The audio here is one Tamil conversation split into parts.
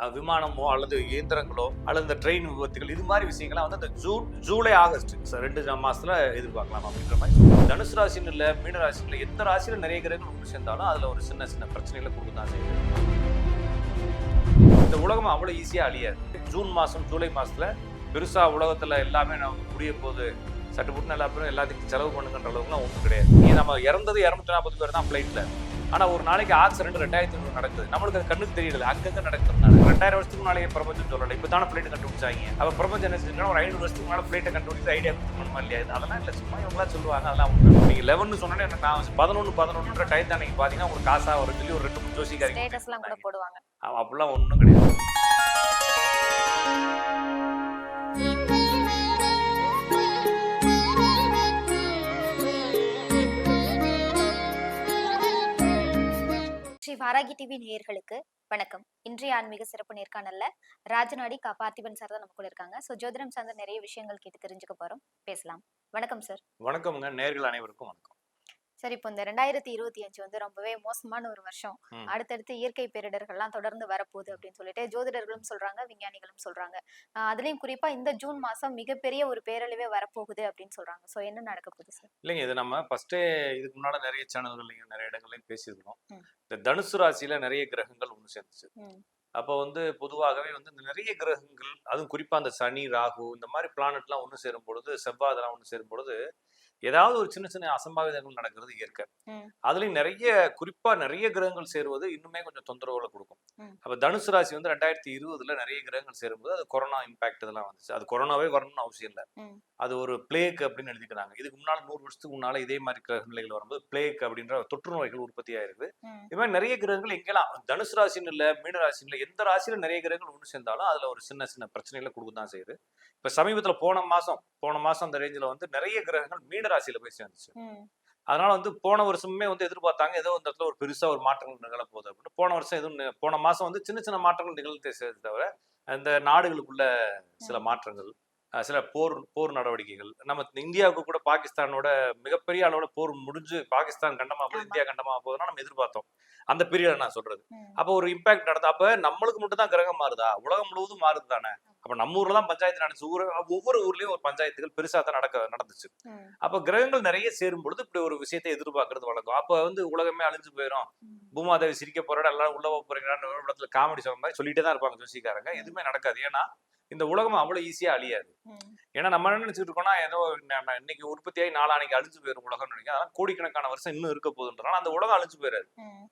விமானமோ அல்லது இயந்திரங்களோ அல்லது இந்த ட்ரெயின் விபத்துகள் இது மாதிரி விஷயங்கள்லாம் வந்து இந்த ஜூன் ஜூலை ஆகஸ்ட் சார் ரெண்டு மாசத்துல எதிர்பார்க்கலாம் அப்படின்ற மாதிரி. தனுசு ராசின்னு இல்லை மீன ராசின்னு இல்லை எந்த ராசியில நிறைய கிரகங்கள் ஒன்று சேர்ந்தாலும் அதுல ஒரு சின்ன சின்ன பிரச்சனைகளை கொடுக்க தான் செய்யுது. இந்த உலகம் அவ்வளோ ஈஸியாக அழியாது. ஜூன் மாதம் ஜூலை மாதத்தில் பெருசாக உலகத்தில் எல்லாமே நம்ம புரிய போது சட்டு புட்டு எல்லா பேரும் எல்லாத்துக்கும் செலவு பண்ணுங்கன்ற அளவுக்குலாம் ஒன்றும் கிடையாது. நம்ம இறந்தது இரநூத்தி நாற்பது பேர் தான் ஃப்ளைட்டில் ஆனால் ஒரு நாளைக்கு ஆக்சிடென்ட் ரெண்டாயிரத்தி ஐநூறு நடக்குது. நம்மளுக்கு அது கண்ணுக்கு தெரியல. அங்கங்கே நடக்கிறதுனால ரெண்டாயிரம் வருஷத்துக்கு முன்னாலே பிரபஞ்சம் சொல்லலை. இப்போ தானே ஃப்ளைட் கண்டுபிடிச்சாங்க. அப்போ பிரபஞ்சம் என்ன செஞ்சுன்னா ஒரு ஐநூறு வருஷத்துக்கு முன்னாடி ஃப்ளைட்டை கண்டுபிடிச்சு ஐடியா கொடுக்கணுமா இல்லையா? அதெல்லாம் இல்லை. சும்மா இவங்களாம் சொல்லுவாங்க. அதெல்லாம் உண்மை. நீங்க லெவன் சொன்னோன்னே எனக்கு நான் பதினொன்று பதினொன்றுன்ற டைம் அன்னைக்கு பார்த்தீங்கன்னா உங்களுக்கு காசா ஒரு சொல்லி ஒரு ரெண்டு மூணு ஜோசிக்காரங்க அப்படிலாம் ஒன்றும் கிடையாது. ஸ்ரீ வாராகி டிவி நேயர்களுக்கு வணக்கம். இன்றைய ஆன்மீக சிறப்பு நேர்காணல்ல ராஜநாடி கா பார்த்திபன் சார் தான் நம்ம கூட இருக்காங்க. ஸோ ஜோதிடம் சார்ந்த நிறைய விஷயங்கள் கேட்டு தெரிஞ்சுக்க போறோம். பேசலாம். வணக்கம் சார் வணக்கம்ங்க. நேர்கள் அனைவருக்கும் வணக்கம். சார் இப்போ இந்த ரெண்டாயிரத்தி இருபத்தி அஞ்சு வந்து ரொம்பவே மோசமான ஒரு வருஷம். அடுத்தடுத்து இயற்கை பேரிடர்கள்லாம் தொடர்ந்து வரப்போகுது அப்படின்னு சொல்லிட்டு ஜோதிடர்களும் சொல்றாங்க விஞ்ஞானிகளும் சொல்றாங்க அதுலயும் குறிப்பா இந்த ஜூன் மாசம் மிகப்பெரிய ஒரு பேரழிவே வரப்போகுது அப்படின்னு சொல்றாங்க ஸோ என்ன நடக்க போகுது சார் இல்லைங்க இது நம்ம ஃபர்ஸ்டே இதுக்கு முன்னால நிறைய சேனல்கள்லையும் நிறைய இடங்கள்லையும் பேசியிருக்கிறோம் ம். இந்த தனுசு ராசியில நிறைய கிரகங்கள் ஒன்று சேர்ந்துச்சு. அப்போ வந்து பொதுவாகவே வந்து இந்த நிறைய கிரகங்கள் அதுவும் குறிப்பா அந்த சனி ராகு இந்த மாதிரி பிளானட்லாம் ஒன்று சேரும் பொழுது செவ்வாய் இதெல்லாம் ஒன்று சேரும் பொழுது ஏதாவது ஒரு சின்ன சின்ன அசம்பாவிதங்கள் நடக்கிறது இயற்கை. அதுலயும் நிறைய குறிப்பா நிறைய கிரகங்கள் சேருவது இன்னுமே கொஞ்சம் தொந்தரவுகளை கொடுக்கும். அப்ப தனுசு ராசி வந்து ரெண்டாயிரத்தி இருபதுல நிறைய கிரகங்கள் சேரும்போது அது கொரோனா இம்பாக்ட் இதெல்லாம் வந்துச்சு அது கொரோனாவே வரணும்னு அவசியம் இல்லை. அது ஒரு பிளேக் அப்படின்னு எழுதிக்கிறாங்க இதுக்கு முன்னால நூறு வருஷத்துக்கு முன்னால இதே மாதிரி கிரக நிலைகள் வரும்போது பிளேக் அப்படின்ற தொற்று நோய்கள் உற்பத்தி ஆயிருது ம். இது மாதிரி நிறைய கிரகங்கள் எங்கெல்லாம் தனுசு ராசின்னு இல்லை மீன ராசின்னு இல்லை எந்த ராசியில நிறைய கிரகங்கள் ஒன்று சேர்ந்தாலும் அதுல ஒரு சின்ன சின்ன பிரச்சனைகளை கொடுக்க தான் செய்யுது இப்ப சமீபத்துல போன மாசம் போன மாசம் அந்த ரேஞ்சில் வந்து நிறைய கிரகங்கள் மீன ராசியில போய் சேர்ந்துச்சு. அதனால வந்து போன வருஷமே வந்து எதிர்பார்த்தாங்க ஏதோ இந்த இடத்துல ஒரு பெருசா ஒரு மாற்றங்கள் நிகழ போகுது அப்படின்னு. போன வருஷம் எதுவும் போன மாசம் வந்து சின்ன சின்ன மாற்றங்கள் நிகழ்த்தே தவிர அந்த நாடுகளுக்குள்ள சில மாற்றங்கள் சில போர் போர் நடவடிக்கைகள். நம்ம இந்தியாவுக்கு கூட பாகிஸ்தானோட மிகப்பெரிய அளவுல போர் முடிஞ்சு பாகிஸ்தான் கண்டமா போகுது. இந்தியா கண்டமா போகுதுன்னா நம்ம எதிர்பார்த்தோம். அந்த பீரியட் நான் சொல்றது. அப்போ ஒரு இம்பாக்ட் நடந்தா அப்ப நம்மளுக்கு மட்டும் தான் கிரகம் மாறுதா? உலகம் முழுவதும் மாறுது தானே? அப்ப நம்ம ஊர்ல தான் பஞ்சாயத்து நடந்துச்சு. ஊர் ஒவ்வொரு ஊர்லயும் ஒரு பஞ்சாயத்துகள் பெருசா தான் நடக்க நடந்துச்சு. அப்ப கிரகங்கள் நிறைய சேரும் பொழுது இப்படி ஒரு விஷயத்தை எதிர்பார்க்கறது வழக்கம். அப்ப வந்து உலகமே அழிஞ்சு போயிடும். பூமாதேவி சிரிக்க போறாட எல்லாரும் உள்ள போறீங்கன்னு ஒரு இடத்துல காமெடி சொல்ற மாதிரி சொல்லிட்டே தான் இருப்பாங்க ஜோசிக்காரங்க. எதுவுமே நடக்காது. ஏன்னா இந்த உலகம் அவ்வளவு ஈஸியா அழியாது. ஏன்னா நம்ம என்ன நினைச்சிட்டு இருக்கோம்னா ஏதோ இன்னைக்கு உற்பத்தியாகி நாளானைக்கு அழிஞ்சு போயிடும் உலகம் நினைக்கிறோம். அதெல்லாம் கோடிக்கணக்கான வருஷம் இன்னும் இருக்க போகுதுன்றனால அந்த உலகம் அழிஞ்சு போயிடாது.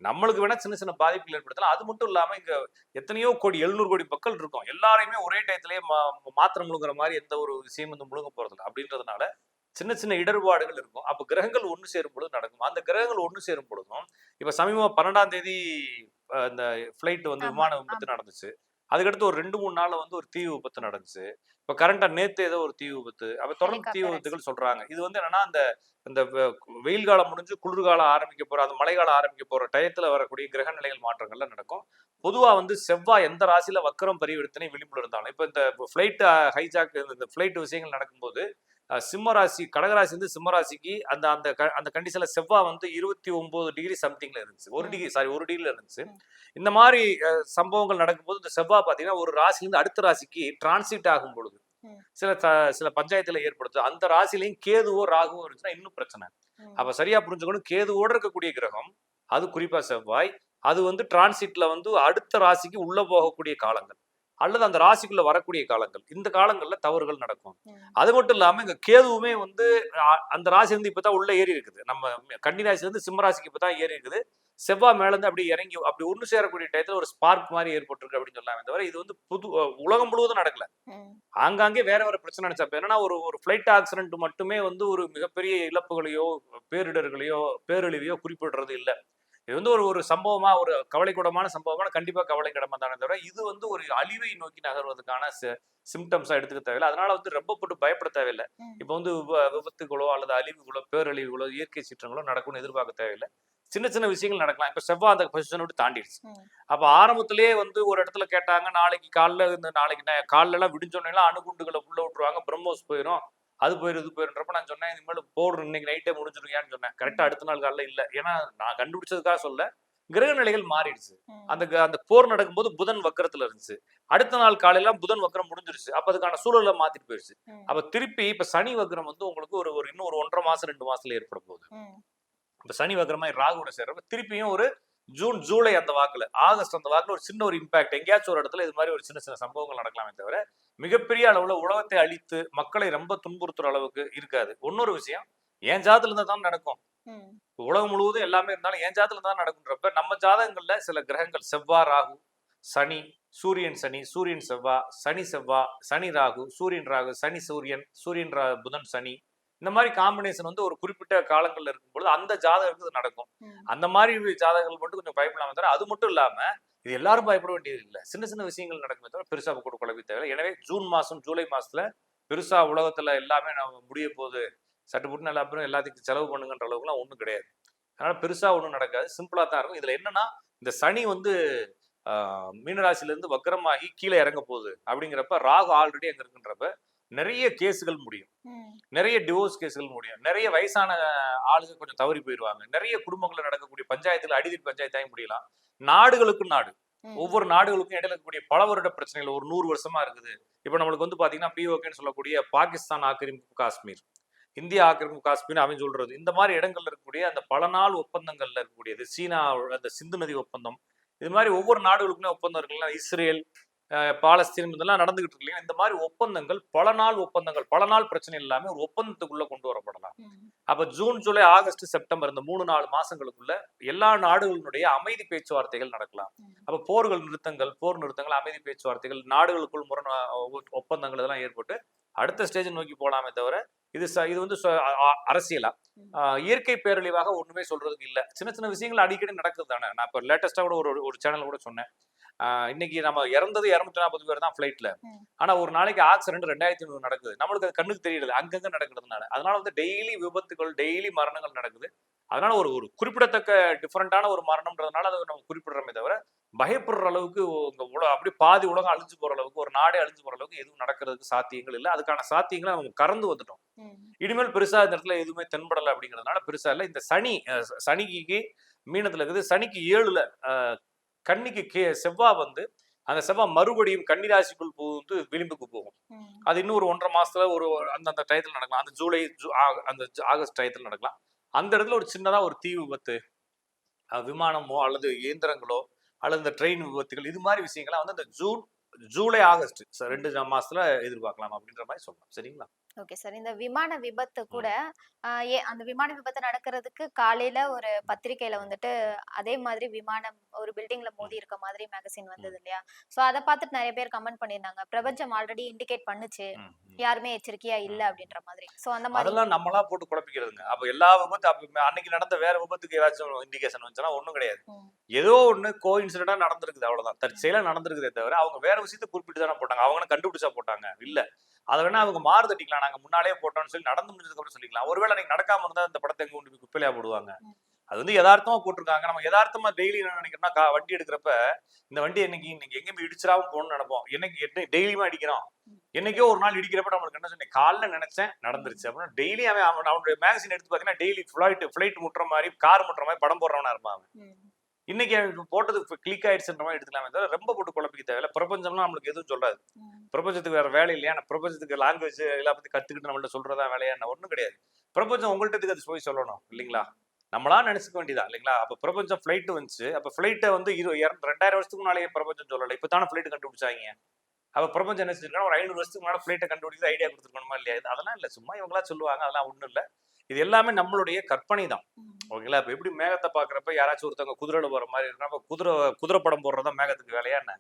நம்மளுக்கு வேணா சின்ன சின்ன பாதிப்புகள் ஏற்படுத்தலாம். அது மட்டும் இல்லாம இங்க எத்தனையோ கோடி எழுநூறு கோடி மக்கள் இருக்கும். எல்லாரையுமே ஒரே டயத்திலேயே மாத்திரம் முழுங்குற மாதிரி எந்த ஒரு விஷயம் வந்து முழுங்க போறதில்ல. அப்படின்றதுனால சின்ன சின்ன இடர்பாடுகள் இருக்கும். அப்ப கிரகங்கள் ஒன்று சேரும் பொழுது நடக்கும். அந்த கிரகங்கள் ஒன்று சேரும் பொழுதும் இப்ப சமீபமா பன்னெண்டாம் தேதி அஹ், இந்த ஃபிளைட் வந்து விமான விபத்து நடந்துச்சு. அதுக்கடுத்து ஒரு ரெண்டு மூணு நாள்ல வந்து ஒரு தீ விபத்து நடந்துச்சு. இப்ப கரண்டா நேத்து ஏதோ ஒரு தீ விபத்து. அப்ப தொடர்ந்து தீ விபத்துகள் சொல்றாங்க. இது வந்து என்னன்னா அந்த இந்த வெயில் காலம் முடிஞ்சு குளிர்காலம் ஆரம்பிக்க போற அந்த மழைக்காலம் ஆரம்பிக்க போற டயத்துல வரக்கூடிய கிரக நிலைகள் மாற்றங்கள்லாம் நடக்கும். பொதுவா வந்து செவ்வாய் எந்த ராசியில வக்கரம் பரிவர்த்தனை விளிம்புல இருந்தாலும் இப்ப இந்த ஃபிளைட் ஹைஜாக் இந்த ஃபிளைட் விஷயங்கள் நடக்கும்போது அஹ், சிம்ம ராசி கடகராசி வந்து சிம்ம ராசிக்கு அந்த அந்த அந்த கண்டிஷன்ல செவ்வாய் வந்து இருபத்தி ஒன்பது டிகிரி சம்திங்ல இருந்துச்சு ஒரு. டிகிரி சாரி ஒரு டிகிரில இருந்துச்சு. இந்த மாதிரி சம்பவங்கள் நடக்கும்போது இந்த செவ்வாய் பாத்தீங்கன்னா ஒரு ராசியிலிருந்து அடுத்த ராசிக்கு டிரான்சிட் ஆகும் பொழுது. சில சில பஞ்சாயத்துல ஏற்படுத்து அந்த ராசிலையும் கேதுவோ ராகுவோ இருந்துச்சுன்னா இன்னும் பிரச்சனை. அப்ப சரியா புரிஞ்சுக்கணும் கேதுவோட இருக்கக்கூடிய கிரகம் அது குறிப்பா செவ்வாய் அது வந்து டிரான்சிட்ல வந்து அடுத்த ராசிக்கு உள்ள போகக்கூடிய காலங்கள் அல்லது அந்த ராசிக்குள்ள வரக்கூடிய காலங்கள். இந்த காலங்கள்ல தவறுகள் நடக்கும். அது மட்டும் இல்லாம இங்க கேதுவுமே வந்து அந்த ராசி வந்து இப்பதான் உள்ள ஏறி இருக்குது. நம்ம கன்னி ராசி வந்து சிம்ம ராசிக்கு இப்பதான் ஏறி இருக்குது. செவ்வாய் மேல இருந்து அப்படி இறங்கி அப்படி ஒன்று சேரக்கூடிய டயத்துல ஒரு ஸ்பார்க் மாதிரி ஏற்பட்டிருக்கு அப்படின்னு சொல்லலாமே தவிர இது வந்து புது உலகம் முழுவதும் நடக்கல. ஆங்காங்கே வேற வேற பிரச்சனை நினைச்சா இப்ப என்னன்னா ஒரு ஒரு ஃபிளைட் ஆக்சிடென்ட் மட்டுமே வந்து ஒரு மிகப்பெரிய இழப்புகளையோ பேரிடர்களையோ பேரழிவையோ குறிப்பிடுறது இல்ல. இது வந்து ஒரு ஒரு சம்பவமா ஒரு கவலைக்கூடமான சம்பவமான கண்டிப்பா கவலைக்கிடமா தானே தவிர இது வந்து ஒரு அழிவை நோக்கி நகர்வதற்கான சிம்டம்ஸா எடுத்துக்க தேவையில்லை. அதனால வந்து ரொம்ப போட்டு பயப்பட தேவையில்லை. இப்போ வந்து விப- விபத்துகளோ அல்லது அழிவுகளோ பேரழிவுகளோ இயற்கை சீற்றங்களோ நடக்கும்னு எதிர்பார்க்க தேவையில்லை. சின்ன சின்ன விஷயங்கள் நடக்கலாம். இப்ப செவ்வாய் அந்த பொசிஷனை விட்டு தாண்டிடுச்சு. அப்ப ஆரம்பத்திலேயே வந்து ஒரு இடத்துல கேட்டாங்க நாளைக்கு காலைல இந்த நாளைக்கு நே- காலைல எல்லாம் விடிஞ்சோன்னெல்லாம் அணுகுண்டுகளை உள்ள விட்டுருவாங்க பிரம்மோஸ் போயிடும் அது போயிடும் இது போயிருன்றப்ப நான் சொன்னேன் இனிமேல் போடுற இன்னைக்கு நைட்டே முடிஞ்சிருக்கியான்னு சொன்னேன். கரெக்டா அடுத்த நாள் காலைல இல்ல. ஏன்னா நான் கண்டுபிடிச்சதுக்காக சொல்ல கிரக நிலைகள் மாறிடுச்சு. அந்த அந்த போர் நடக்கும்போது புதன் வக்கரத்துல இருந்துச்சு. அடுத்த நாள் காலையில புதன் வக்கரம் முடிஞ்சிருச்சு. அப்ப அதுக்கான சூழலை மாத்திட்டு போயிடுச்சு. அப்ப திருப்பி இப்ப சனி வக்கரம் வந்து உங்களுக்கு ஒரு ஒரு இன்னும் ஒரு ஒன்றரை மாசம் ரெண்டு மாசத்துல ஏற்பட போகுது. இப்ப சனி வக்கரமா ராகுவோட சேர்றப்ப திருப்பியும் ஒரு ஜூன் ஜூலை அந்த வாக்குல ஆகஸ்ட் அந்த வாக்குல ஒரு சின்ன ஒரு இம்பாக்ட் எங்கேயாச்சும் ஒரு இடத்துல இது மாதிரி ஒரு சின்ன சின்ன சம்பவங்கள் நடக்கலாமே தவிர மிகப்பெரிய அளவுல உலகத்தை அழித்து மக்களை ரொம்ப துன்புறுத்துற அளவுக்கு இருக்காது. இன்னொரு விஷயம் என் ஜாதத்துல இருந்தா தான் நடக்கும். உலகம் முழுவதும் எல்லாமே இருந்தாலும் என் ஜாதத்துல தான் நடக்குன்றப்ப நம்ம ஜாதகங்கள்ல சில கிரகங்கள் செவ்வாய் ராகு சனி சூரியன் சனி சூரியன் செவ்வாய் சனி செவ்வாய் சனி ராகு சூரியன் ராகு சனி சூரியன் சூரியன் புதன் சனி இந்த மாதிரி காம்பினேஷன் வந்து ஒரு குறிப்பிட்ட காலங்கள்ல இருக்கும்பொழுது அந்த ஜாதகத்துக்கு நடக்கும். அந்த மாதிரி ஜாதகங்கள் மட்டும் கொஞ்சம் பயப்படாம தவிர அது மட்டும் இல்லாம இது எல்லாரும் பயப்பட வேண்டியது இல்லை சின்ன சின்ன விஷயங்கள் நடக்குமே தவிர பெருசா கூட குழப்பி தேவை எனவே ஜூன் மாசம் ஜூலை மாசத்துல பெருசா உலகத்துல எல்லாமே நம்ம முடிய போகுது. சட்டு புட்டு நல்லா அப்புறம் எல்லாத்துக்கும் செலவு பண்ணுங்கன்ற அளவுக்குலாம் ஒன்றும் கிடையாது. அதனால பெருசா ஒன்றும் நடக்காது. சிம்பிளா தான் இருக்கும். இதுல என்னன்னா இந்த சனி வந்து ஆஹ், மீனராசில இருந்து வக்கரமாகி கீழே இறங்க போகுது. அப்படிங்கிறப்ப ராகு ஆல்ரெடி அங்க இருக்குன்றப்ப நிறைய கேஸுகள் முடியும். நிறைய டிவோர்ஸ் கேஸ்கள் முடியும். நிறைய வயசான ஆளுங்க கொஞ்சம் தவறி போயிடுவாங்க நிறைய குடும்பங்கள்ல நடக்கக்கூடிய பஞ்சாயத்துல அடிதடி பஞ்சாயத்தாயும் முடியலாம். நாடுகளுக்கும் நாடு. ஒவ்வொரு நாடுகளுக்கும் இடையில இருக்கக்கூடிய பல வருட பிரச்சனைகள் ஒரு நூறு வருஷமா இருக்குது. இப்போ நம்மளுக்கு வந்து பாத்தீங்கன்னா பிஓகேன்னு சொல்லக்கூடிய பாகிஸ்தான் ஆக்கிரமிப்பு காஷ்மீர். இந்திய ஆக்கிரமிப்பு காஷ்மீர் அவன் சொல்றது. இந்த மாதிரி இடங்கள்ல இருக்கக்கூடிய அந்த பல நாள் ஒப்பந்தங்கள்ல இருக்கக்கூடியது சீனா அந்த சிந்து நதி ஒப்பந்தம். இது மாதிரி ஒவ்வொரு நாடுகளுக்குமே ஒப்பந்தம் இருக்குல்ல. இஸ்ரேல் பாலஸ்தீன் இதெல்லாம் நடந்துகிட்டு இருக்கு இந்த மாதிரி ஒப்பந்தங்கள் பல நாள் ஒப்பந்தங்கள் பல நாள் பிரச்சனை இல்லாம ஒரு ஒப்பந்தத்துக்குள்ள கொண்டு வரப்படலாம். அப்ப ஜூன் ஜூலை ஆகஸ்ட் செப்டம்பர் இந்த மூணு நாலு மாசங்களுக்குள்ள எல்லா நாடுகளினுடைய அமைதி பேச்சுவார்த்தைகள் நடக்கலாம். அப்ப போர்கள் நிறுத்தங்கள் போர் நிறுத்தங்கள் அமைதி பேச்சுவார்த்தைகள் நாடுகளுக்குள் முரண் ஒப்பந்தங்கள் இதெல்லாம் ஏற்பட்டு அடுத்த ஸ்டேஜ் நோக்கி போலாமே தவிர இது ச- இது வந்து அரசியலா? இயற்கை பேரழிவாக ஒண்ணுமே சொல்றதுக்கு இல்ல. சின்ன சின்ன விஷயங்கள் அடிக்கடி நடக்குது தானே. நான் இப்போ லேட்டஸ்டா கூட ஒரு ஒரு சேனல் கூட சொன்னேன். ஆஹ் இன்னைக்கு நம்ம இறந்தது இரநூத்தி நாற்பது பேர் தான் ஃபிளைட்ல. ஆனா ஒரு நாளைக்கு ஆக்சிடென்ட் ரெண்டாயிரத்தி ஐநூறு நடக்குது. நம்மளுக்கு அது கண்ணுக்கு தெரியல அங்கங்க நடக்கிறதுனால. அதனால வந்து டெய்லி விபத்துகள் டெய்லி மரணங்கள் நடக்குது. அதனால ஒரு ஒரு குறிப்பிடத்தக்க டிஃபரெண்டான ஒரு மரணம்ன்றதுனால அதை நம்ம குறிப்பிடுறோமே தவிர பயப்படுற அளவுக்கு உங்க உலக அப்படி பாதி உலகம் அழிஞ்சு போற அளவுக்கு ஒரு நாடே அழிஞ்சு போற அளவுக்கு எதுவும் நடக்கிறதுக்கு சாத்தியங்கள் இல்லை. அதுக்கான சாத்தியங்களை நம்ம கறந்து வந்துட்டோம். இனிமேல் பெருசா இந்த இடத்துல எதுவுமே தென்படலை அப்படிங்கிறதுனால பெருசா இல்லை. இந்த சனி சனிக்கு மீனத்துல இருக்குது. சனிக்கு ஏழுல கன்னிக்கு கே செவ்வாய் வந்து அந்த செவ்வாய் மறுபடியும் கன்னிராசிக்குள் புகுந்து விளிம்புக்கு போகும். அது இன்னும் ஒரு ஒன்றரை மாசத்துல ஒரு அந்த அந்த டயத்துல நடக்கலாம். அந்த ஜூலை அந்த ஆகஸ்ட் டயத்துல நடக்கலாம். அந்த இடத்துல ஒரு சின்னதா ஒரு தீ விபத்து விமானமோ அல்லது இயந்திரங்களோ அல்லது இந்த ட்ரெயின் விபத்துகள் இது மாதிரி விஷயங்கள்லாம் வந்து இந்த ஜூன் ஜூலை ஆகஸ்ட் ரெண்டு மாசத்துல எதிர்பார்க்கலாம் அப்படின்ற மாதிரி சொல்லலாம் சரிங்களா? Okay sir. இந்த விமான விபத்து கூட ஏ அந்த விமான விபத்து நடக்கிறதுக்கு காலையில ஒரு பத்திரிக்கையில வந்துட்டு அதே மாதிரி விமானம் ஒரு பில்டிங்ல மோதி இருக்க மாதிரி மேகசின் வந்தது இல்லையா? சோ அதை பார்த்துட்டு நிறைய பேர் கமெண்ட் பண்ணியிருந்தாங்க. பிரபஞ்சம் ஆல்ரெடி இண்டிகேட் பண்ணுச்சு. யாருமே எச்சரிக்கையா இல்ல அப்படின்ற மாதிரி. சோ அந்த மாதிரி அதெல்லாம் நம்மளா போட்டு குழப்பிக்கிறதுங்க. அப்ப எல்லா விபத்து அன்னைக்கு நடந்த வேற விபத்துக்கு ஏதாச்சும் இண்டிகேஷன் வந்துச்சுன்னா ஒண்ணும் கிடையாது. ஏதோ ஒண்ணு கோ இன்சிடென்டா நடந்திருக்குது அவ்வளவுதான். தற்செயலா நடந்திருக்குதே தவிர அவங்க வேற விஷயத்தை குறிப்பிட்டு தானே போட்டாங்க. அவங்க கண்டுபிடிச்சா போட்டாங்க. இல்ல. அதை வேணா அவங்க மாறு தட்டிக்கலாம் நாங்க முன்னாலே போட்டோம்னு சொல்லி நடந்து முடிஞ்சதுக்கு அப்புறம் சொல்லிக்கலாம். ஒருவேளை நீங்க நடக்காம இருந்தா இந்த படத்தை எங்க கொண்டு போய் குப்பையில போடுவாங்க. அது வந்து யதார்த்தமா போட்டிருக்காங்க. நம்ம யதார்த்தமா டெய்லி என்ன நினைக்கிறோம்னா வண்டி எடுக்கிறப்ப இந்த வண்டி என்னைக்கு இன்னைக்கு எங்க போய் இடிச்சிடாம போகணும்னு நினைப்போம். என்னைக்கு டெய்லியுமா அடிக்கிறோம். என்னைக்கோ ஒரு நாள் இடிக்கிறப்ப நம்மளுக்கு என்ன சொன்னேன் காலைல நினைச்சேன் நடந்துருச்சு. அப்படின்னா டெய்லி அவன் அவன் அவனுடைய மேகசின் எடுத்து பார்த்தீங்கன்னா டெய்லி ஃபிளைட் ஃபிளைட் முட்டுற மாதிரி கார் முட்டுற மாதிரி படம் போடுறவனா இருப்பான். இன்னைக்கு இப்ப போட்டது கிளிக் ஆயிடுச்சுன்ற மாதிரி எடுத்துக்கலாமே தவிர ரொம்ப போட்டு குழப்பிக்க தேவையில்ல. பிரபஞ்சம்லாம் நம்மளுக்கு எதுவும் சொல்லாது. பிரபஞ்சத்துக்கு வேற வேலை இல்லையா? நான் பிரபஞ்சத்துக்கு லாங்குவேஜ் எல்லாம் பத்தி கத்துக்கிட்டு நம்மள்ட்ட சொல்றதா வேலையா? ஒன்றும் கிடையாது. பிரபஞ்சம் உங்கள்ட்ட எதுக்கு அது போய் சொல்லணும் இல்லைங்களா? நம்மளா நினைச்சுக்க வேண்டியதா இல்லைங்களா? அப்ப பிரபஞ்சம் ஃபிளைட் வந்துச்சு. அப்ப ஃபிளைட்டை வந்து இர- ரெண்டாயிரம் வருஷத்துக்கு முன்னாலேயே பிரபஞ்சம் சொல்லலை. இப்போ தானே ஃபிளைட் கண்டுபிடிச்சாங்க? அப்ப பிரபஞ்சம் என்ன செஞ்சிருக்கா ஒரு ஐநூறு வருஷத்துக்கு முன்னாடி ஃபிளைட்டை கண்டுபிடிக்கிறது ஐடியா கொடுத்துருக்கணுமா இல்லையா? இது அதெல்லாம் இல்லை. சும்மா இவங்களா சொல்லுவாங்க. அதெல்லாம் ஒண்ணும் இல்லை. இது எல்லாமே நம்மளுடைய கற்பனை தான். ஓகேங்களா? இப்போ எப்படி மேகத்தை பார்க்குறப்ப யாராச்சும் ஒருத்தவங்க குதிரையில போற மாதிரி இருக்கா அப்ப குதிரை குதிரை படம் போடுறதா மேகத்துக்கு வேலையா என்ன?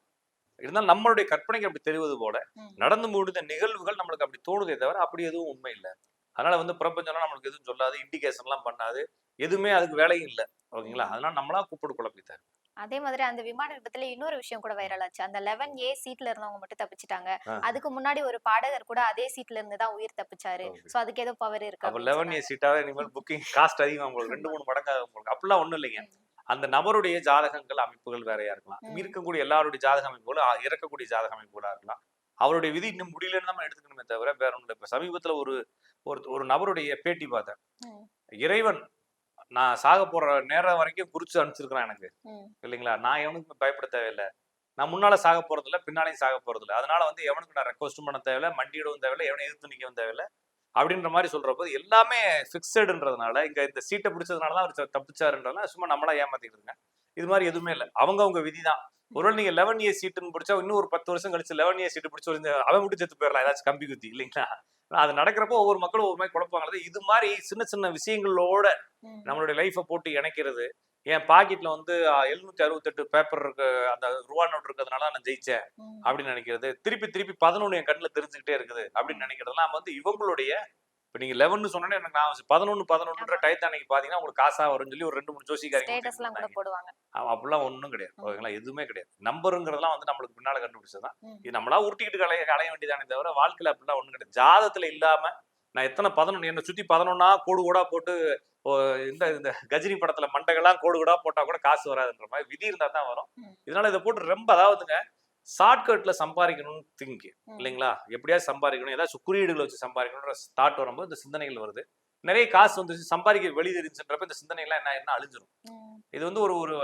இருந்தாலும் நம்மளுடைய கற்பனைக்கு அப்படி தெரிவது போல. நடந்து முடிந்த நிகழ்வுகள் நம்மளுக்கு அப்படி தோணுதே தவிர அப்படி எதுவும் உண்மை இல்லை. அதனால வந்து பிரபஞ்சம்லாம் நம்மளுக்கு எதுவும் சொல்லாது இண்டிகேஷன்லாம் பண்ணாது. எதுவுமே அதுக்கு வேலையும் இல்லை. ஓகேங்களா? அதனால நம்மளா கூப்பிட்டு குழப்பித்தாரு அதே மாதிரி அந்த விமான விபத்துல இன்னொரு விஷயம் கூட வைரல் ஆச்சு. அந்த லெவன் ஏ சீட்ல இருந்தவங்க மட்டும் தப்பிச்சிட்டாங்க. அதுக்கு முன்னாடி ஒரு பாடகர் கூட அதே சீட்ல இருந்து தான் உயிர் தப்பிச்சாரு. சோ அதுக்கு ஏதோ பவர் இருக்கு அப்ப லெவன் ஏ. சீட்டாவே இனிமேல் புக்கிங் காஸ்ட் அதிகம் உங்களுக்கு. ரெண்டு மூணு மடங்காக உங்களுக்கு. அப்படிலாம் ஒண்ணும் இல்லைங்க. அந்த நபருடைய ஜாதகங்கள் அமைப்புகள் வேறையா இருக்கலாம். இருக்கக்கூடிய எல்லாருடைய ஜாதக அமைப்புகளும் இறக்கக்கூடிய ஜாதக அமைப்புகளா இருக்கலாம். அவருடைய விதி இன்னும் முடியலன்னு நம்ம எடுத்துக்கணுமே தவிர வேற ஒன்றும் இல்லை. இப்ப சமீபத்துல ஒரு ஒரு ஒரு நபருடைய பேட்டி பார்த்தேன். இறைவன் நான் சாக போற நேரம் வரைக்கும் குறிச்சு அனுப்பிச்சிருக்கிறான் எனக்கு. இல்லைங்களா? நான் எவனுக்கும் பயப்பட தேவையில்லை. நான் முன்னால சாக போறது இல்ல பின்னாலையும் சாக போறது இல்ல அதனால வந்து எவனுக்கு நான் ரெக்வஸ்டும் பண்ண தேவையில்ல மண்டியிடவும் தேவையில்ல எவனையும் எதிர்த்து நிக்கவும் தேவையில்ல. அப்படின்ற மாதிரி சொல்றப்போ எல்லாமே ஃபிக்ஸடுன்றதுனால இங்க இந்த சீட்டை பிடிச்சதுனால தான் அவர் தப்பிச்சாருன்றதுனால சும்மா நம்மளா ஏமாத்திக்கிட்டுங்க இது மாதிரி எதுவுமே இல்லை. அவங்க அவங்க விதி தான் ஒருவேளை நீங்க லெவன் இயர் சீட்டுன்னு பிடிச்சா இன்னும் ஒரு பத்து வருஷம் கழிச்சு லெவன் இயர் சீட்டு பிடிச்சி அவன் மட்டும் செத்து போயிடலாம். ஏதாச்சும் கம்பி குத்தி இல்லைங்களா? அது நடக்கிறப்போ ஒவ்வொரு மக்களும் ஒவ்வொரு மாதிரி குழப்பாங்க இது மாதிரி சின்ன சின்ன விஷயங்களோட. நம்மளுடைய லைஃப்பை போட்டு இணைக்கிறது. என் பாக்கெட்ல வந்து எழுநூத்தி அறுபத்தெட்டு பேப்பர் இருக்கு. அந்த ரூபா நோட் இருக்கிறதுனால நான் ஜெயிச்சேன். அப்படின்னு நினைக்கிறது. திருப்பி திருப்பி பதினொன்று என் கண்ணில் தெரிஞ்சுக்கிட்டே இருக்குது அப்படின்னு நினைக்கிறதுலாம் வந்து இவங்களுடைய இப்போ நீங்க லெவன்னு சொன்னோன்னே எனக்கு நான் பதினொன்று பதினொன்றுன்ற டயத்தை அன்னைக்கு பாத்தீங்கன்னா உங்களுக்கு காசா வரும்னு சொல்லி ஒரு ரெண்டு மூணு ஜோசிக்காரங்க போடுவாங்க. அப்படிலாம் ஒண்ணும் கிடையாது. ஓகேங்களா? எதுவுமே கிடையாது. நம்பருங்கிறதெல்லாம் வந்து நம்மளுக்கு பின்னால கண்டுபிடிச்சதுதான் ம். இது நம்மளா உருட்டிக்கிட்டு கலைய கலைய வேண்டியதானே தவிர வாழ்க்கையில அப்படிலாம் ஒண்ணும் கிடையாது. ஜாதத்துல இல்லாம நான் எத்தனை பதினொன்று என்னை சுத்தி பதினொன்னா கோடு கோடா போட்டு இந்த இந்த கஜினி படத்துல மண்டைகள்லாம் கோடு கோடா போட்டா கூட காசு வராதுன்ற மாதிரி விதி இருந்தா தான் வரும். இதனால இதை போட்டு ரொம்ப அதாவதுங்க ஷார்ட்கட்ல சம்பாதிக்கணும்னு திங்க். இல்லைங்களா? எப்படியாவது சம்பாதிக்கணும். ஏதாச்சும் குறியீடுகளை வச்சு சம்பாதிக்கணும்ன்ற தாட் வரும்போது இந்த சிந்தனைகள் வருது. நிறைய காசு வந்துச்சு சம்பாதிக்க வெளி தெரிஞ்சுன்றப்ப இந்த சிந்தனைகள்லாம் என்ன என்ன அழிஞ்சிரும். ம், இது வந்து ஒரு ஒரு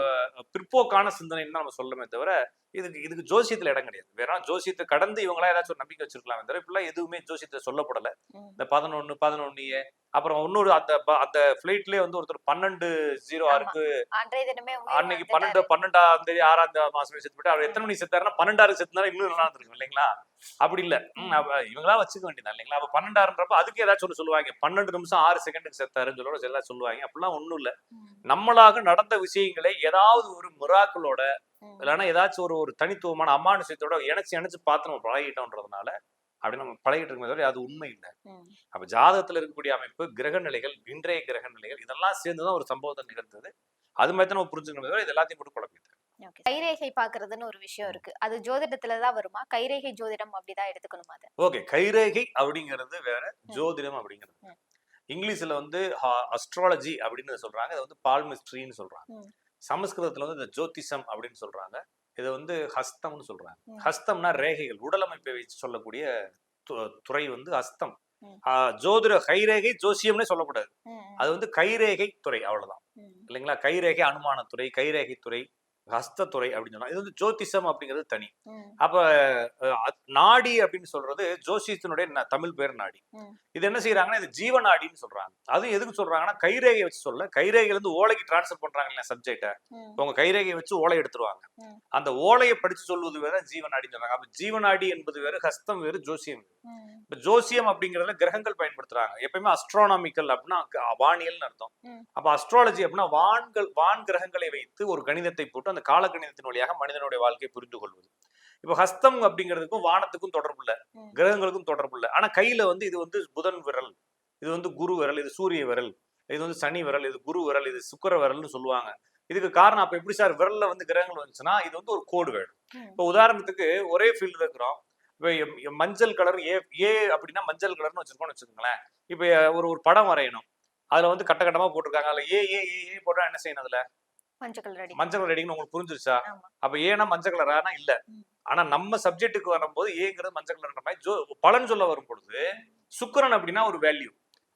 பிற்போக்கான சிந்தனைன்னு தான் நம்ம சொல்லமே தவிர இதுக்கு இதுக்கு ஜோசியத்துல இடம் கிடையாது. வேற ஜோசியத்தை கடந்து இவங்களா ஏதாச்சும் ஒரு நம்பிக்கை வச்சிருக்கலாமே தவிர இப்படிலாம் எதுவுமே ஜோசியத்துல சொல்லப்படல. இந்த பதினொன்னு பதினொன்னு அப்புறம் இன்னொரு அந்த அந்த ஃபிளைட்லயே வந்து ஒருத்தர் பன்னெண்டு ஜீரோ. ஆறுக்கு அன்னைக்கு. பன்னெண்டு பன்னெண்டாம் தேதி ஆறாம் மாசம் செத்து போயிட்டு அவர் எத்தனை மணிக்கு செத்தாருன்னா பன்னெண்டாயிரம் செத்துனாரு இன்னும் நல்லா இருந்திருக்கும் இல்லைங்களா? அப்படி இல்ல. இவங்களா வச்சுக்க வேண்டியதா இல்லைங்களா? அப்ப பன்னெண்டாயிரம்ன்றப்ப அதுக்கு ஏதாச்சும் ஒன்று சொல்லுவாங்க. பன்னெண்டு நிமிஷம் ஆறு செகண்டுக்கு செத்தாருன்னு சொல்லி எல்லாம் சொல்லுவாங்க. அப்படிலாம் ஒண்ணும் இல்ல. நம்மளாக நடந்த விஷயங்களை ஏதாவது ஒரு மிராக்களோட. இல்லைன்னா ஏதாச்சும் ஒரு ஒரு தனித்துவமான அமானுஷத்தோட இணைச்சு இணைச்சு பார்த்து நம்ம பழகிட்டோன்றதுனால அப்படி நம்ம பழகிட்டு இருக்கோமே தவிர அது உண்மை இல்லை. அப்ப ஜாதகத்துல இருக்கக்கூடிய அமைப்பு கிரக நிலைகள் இன்றைய கிரக நிலைகள் இதெல்லாம் சேர்ந்துதான் ஒரு சம்பவத்தை நிகழ்ந்தது. அது மாதிரி தான் நம்ம புரிஞ்சுக்கணும் தவிர இது எல்லாத்தையும் போட்டு குழப்பிட்டு. கைரேகை பாக்குறதுன்னு ஒரு விஷயம் இருக்கு. அது ஜோதிடத்துலதான் வருமா? கைரேகை ஜோதிடம் அப்படிதான் எடுத்துக்கணுமா ஓகே. கைரேகை அப்படிங்கிறது வேற ஜோதிடம் அப்படிங்கிறது. இங்கிலீஷ்ல வந்து அஸ்ட்ராலஜி அப்படின்னு சொல்றாங்க. இது வந்து பால்மிஸ்ட்ரின்னு சொல்றாங்க. ம். சமஸ்கிருதத்துல வந்து இந்த ஜோதிஷம் அப்படின்னு சொல்றாங்க. இது வந்து ஹஸ்தம்னு சொல்றாங்க. ம். ஹஸ்தம்னா ரேகைகள் உடலமைப்பை வச்சு சொல்லக்கூடிய துறை வந்து ஹஸ்தம். ஜோதிட கைரேகை ஜோசியம்னே சொல்லக்கூடாது. அது வந்து கைரேகை துறை அவ்வளவுதான். இல்லைங்களா? கைரேகை அனுமானத்துறை கைரேகை துறை ஹஸ்தத்துறை அப்படின்னு சொன்னா இது வந்து ஜோதிஷம் அப்படிங்கிறது தனி. அப்ப நாடி அப்படின்னு சொல்றது ஜோசியத்தினுடைய தமிழ் பேர் நாடி. இது என்ன செய்யறாங்கன்னா இது ஜீவநாடின்னு சொல்றாங்க. அது எதுக்கு சொல்றாங்கன்னா கைரேகை வச்சு சொல்ல கைரேகையில இருந்து ஓலைக்கு டிரான்ஸ்ஃபர் பண்றாங்க இல்லையா சப்ஜெக்ட உங்க கைரேகையை வச்சு ஓலை எடுத்துருவாங்க. அந்த ஓலையை படிச்சு சொல்வது வேற ஜீவநாடின்னு சொல்றாங்க. அப்ப ஜீவநாடி என்பது வேறு ஹஸ்தம் வேறு ஜோசியம் இப்ப ஜோசியம் அப்படிங்கறதுல கிரகங்கள் பயன்படுத்துறாங்க. எப்பயுமே அஸ்ட்ரானாமிக்கல் அப்படின்னா வானியல்னு அர்த்தம். அப்ப அஸ்ட்ராலஜி அப்படின்னா வான்கள் வான் கிரகங்களை வைத்து ஒரு கணிதத்தை போட்டு அந்த கால கணிதத்தின் வழியாக மனிதனுடைய வாழ்க்கையை புரிந்து கொள்வது. இப்போ ஹஸ்தம் அப்படிங்கிறதுக்கும் வானத்துக்கும் தொடர்பு இல்ல. கிரகங்களுக்கும் தொடர்பு இல்ல. ஆனா கையில வந்து இது வந்து புதன் விரல் இது வந்து குரு விரல் இது சூரிய விரல் இது வந்து சனி விரல் இது குரு விரல் இது சுக்கிர விரல்னு சொல்லுவாங்க. இதுக்கு காரணம் அப்ப எப்படி சார்? விரல்ல வந்து கிரகங்கள் வந்துச்சுன்னா இது வந்து ஒரு கோடு வேணும். இப்போ உதாரணத்துக்கு ஒரே ஃபீல்டு இருக்கிறோம். இப்போ மஞ்சள் கலர் ஏ ஏ அப்படின்னா மஞ்சள் கலர்னு வச்சிருக்கோம்னு வச்சுக்கோங்களேன். இப்போ ஒரு ஒரு படம் வரையணும். அதுல வந்து கட்ட கட்டமா போட்டிருக்காங்க. அதுல ஏ ஏ ஏ ஏ போட்டா என்ன செய்யணும் அதுல? மஞ்சள் கலர் அடி மஞ்சள் கலர் உங்களுக்கு புரிஞ்சிருச்சா? அப்ப ஏன்னா மஞ்சள் கலரானா இல்ல. ஆனா நம்ம சப்ஜெக்ட்டுக்கு வரும்போது ஏங்கிறது மஞ்சள் கலர்ன்ற மாதிரி ஜோ பலன் சொல்ல வரும் பொழுது சுக்கிரன் அப்படின்னா ஒரு வேல்யூ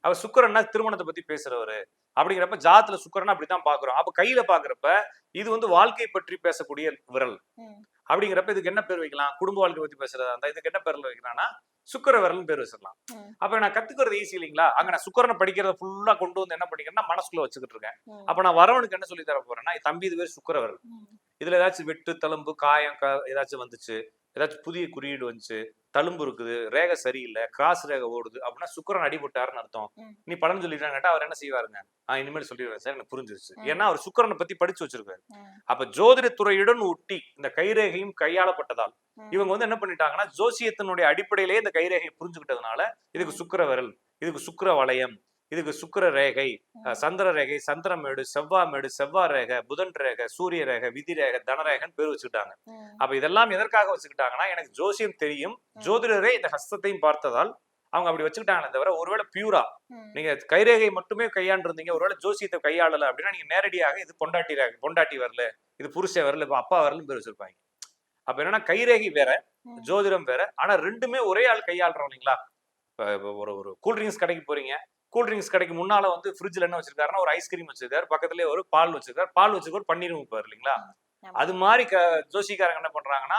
அவ சுக்கிரன்னா திருமணத்தை பத்தி பேசுறவரு. அப்படிங்கிறப்ப ஜாத்துல சுக்கிரன் அப்படித்தான் பாக்குறோம். அப்ப கையில பாக்குறப்ப இது வந்து வாழ்க்கை பற்றி பேசக்கூடிய விரல். அப்படிங்கிறப்ப இதுக்கு என்ன பேர் வைக்கலாம்? குடும்ப வாழ்க்கை பத்தி பேசுறதா இருந்தா இதுக்கு என்ன பேர்ல வைக்கலாம்னா சுக்கர விரல்னு பேர் வச்சிடலாம். அப்ப நான் கத்துக்கிறது ஈஸி இல்லைங்களா? அங்க நான் சுக்கரனை படிக்கிறத ஃபுல்லா கொண்டு வந்து என்ன பண்ணிக்கிறேன்னா மனசுக்குள்ள வச்சுக்கிட்டு இருக்கேன். அப்ப நான் வரவனுக்கு என்ன சொல்லி தர போறேன்னா தம்பி இது பேர் சுக்கர விரல் ம், இதுல ஏதாச்சும் வெட்டு தழும்பு காயம் ஏதாச்சும் வந்துச்சு. ஏதாச்சும் புதிய குறியீடு வந்துச்சு தழும்பு இருக்குது ரேகை சரியில்லை கிராஸ் ரேகை ஓடுது அப்படின்னா சுக்கரன் அடிபட்டாருன்னு அர்த்தம். நீ பலன் சொல்லிட்டான்னு கேட்டா அவர் என்ன செய்வாருங்க ஆஹ் இனிமேல் சொல்லிடுவேன் சார் எனக்கு புரிஞ்சிருச்சு. ஏன்னா அவர் சுக்கரனை பத்தி படிச்சு வச்சிருக்காரு அப்ப ஜோதிடத்துறையுடன் ஒட்டி இந்த கைரேகையும் கையாளப்பட்டதால். இவங்க வந்து என்ன பண்ணிட்டாங்கன்னா ஜோசியத்தினுடைய அடிப்படையிலேயே இந்த கைரேகையை புரிஞ்சுக்கிட்டதுனால இதுக்கு சுக்கிர விரல் இதுக்கு சுக்கிர வளையம் இதுக்கு சுக்கிர ரேகை சந்திர ரேகை சந்திரமேடு செவ்வாமேடு செவ்வாய் ரேகை புதன் ரேகை சூரிய ரேகை விதி ரேகை தனரேகைன்னு பேர் வச்சுக்கிட்டாங்க. அப்ப இதெல்லாம் எதற்காக வச்சுக்கிட்டாங்கன்னா எனக்கு ஜோசியம் தெரியும். ஜோதிடரே இந்த ஹஸ்தத்தையும் பார்த்ததால் அவங்க அப்படி வச்சுக்கிட்டாங்களே தவிர ஒருவேளை பியூரா நீங்க கைரேகை மட்டுமே கையாண்டிருந்தீங்க ஒருவேளை ஜோசியத்தை கையாளல அப்படின்னா நீங்க நேரடியாக இது பொண்டாட்டி ரேகை பொண்டாட்டி வரல இது புருஷ வரல இப்ப அப்பா வரலும் பேர் வச்சிருப்பாங்க. அப்ப என்னன்னா கைரேகை வேற. ஜோதிடம் வேற ஆனா ரெண்டுமே ஒரே ஆள் கையாளுறோம் இல்லைங்களா? ஒரு ஒரு கூல்ட்ரிங்க்ஸ் கடைக்கு போறீங்க கூல் ட்ரிங்க்ஸ் கடைக்கு முன்னால வந்து ஃப்ரிட்ஜ்ல என்ன வச்சிருக்காருன்னா ஒரு ஐஸ்கிரீம் வச்சிருக்காரு. பக்கத்துலயே ஒரு பால் வச்சிருக்காரு. பால் வச்சிருக்காரு பன்னீர் வைப்பாரு இல்லைங்களா. அது மாதிரி க ஜோசிக்காரங்க என்ன பண்றாங்கன்னா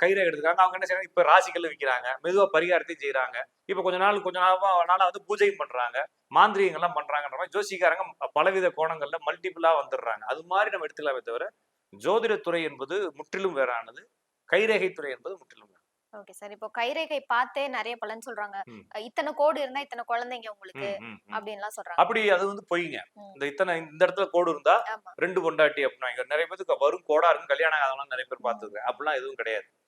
கைரேகை எடுத்துக்காங்க அவங்க என்ன செய்யறாங்க இப்ப ராசிக்கல் விற்கிறாங்க மெதுவா பரிகாரத்தையும் செய்யறாங்க இப்ப கொஞ்ச நாள் கொஞ்ச நாளா நாளா வந்து பூஜையும் பண்றாங்க. மாந்திரிகங்கள் எல்லாம் பண்றாங்கன்ற மாதிரி ஜோசிக்காரங்க பலவித கோணங்கள்ல மல்டிபிளா வந்துடுறாங்க. அது மாதிரி நம்ம எடுத்துக்கலாமே தவிர ஜோதிடத்துறை என்பது முற்றிலும் வேறானது. கைரேகை துறை என்பது முற்றிலும். Okay sir. இப்போ கைரேகை பார்த்தே நிறைய பலன் சொல்றாங்க. இத்தனை கோடு இருந்தா இத்தனை குழந்தைங்க உங்களுக்கு. அப்படின்லாம் சொல்றாங்க. அப்படி அது வந்து பொய்ங்க. இந்த இத்தனை இந்த இடத்துல கோடு இருந்தா ரெண்டு பொண்டாட்டி அப்படின்னா நிறைய பேருக்கு வரும் கோடா இருக்கும் கல்யாணம் ஆகாதவங்க நிறைய பேர் பார்த்துருக்கேன். அப்படிலாம் எதுவும் கிடையாது.